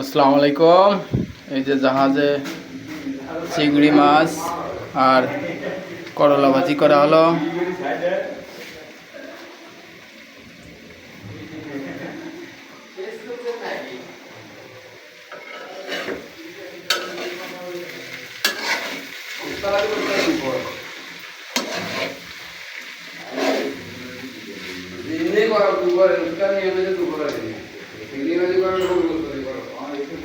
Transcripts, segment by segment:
আসসালামু আলাইকুম। এই যে জাহাজে চিংড়ি মাছ আর করলা ভাজি করা হলো। দিনে করা দুপুরে উত্তর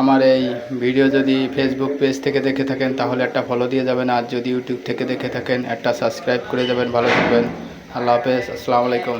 আমার এই ভিডিও যদি ফেসবুক পেজ থেকে দেখে থাকেন, তাহলে একটা ফলো দিয়ে যাবেন। আর যদি ইউটিউব থেকে দেখে থাকেন, একটা সাবস্ক্রাইব করে যাবেন। ভালো থাকবেন। আল্লাহ হাফেজ। আসসালামু আলাইকুম।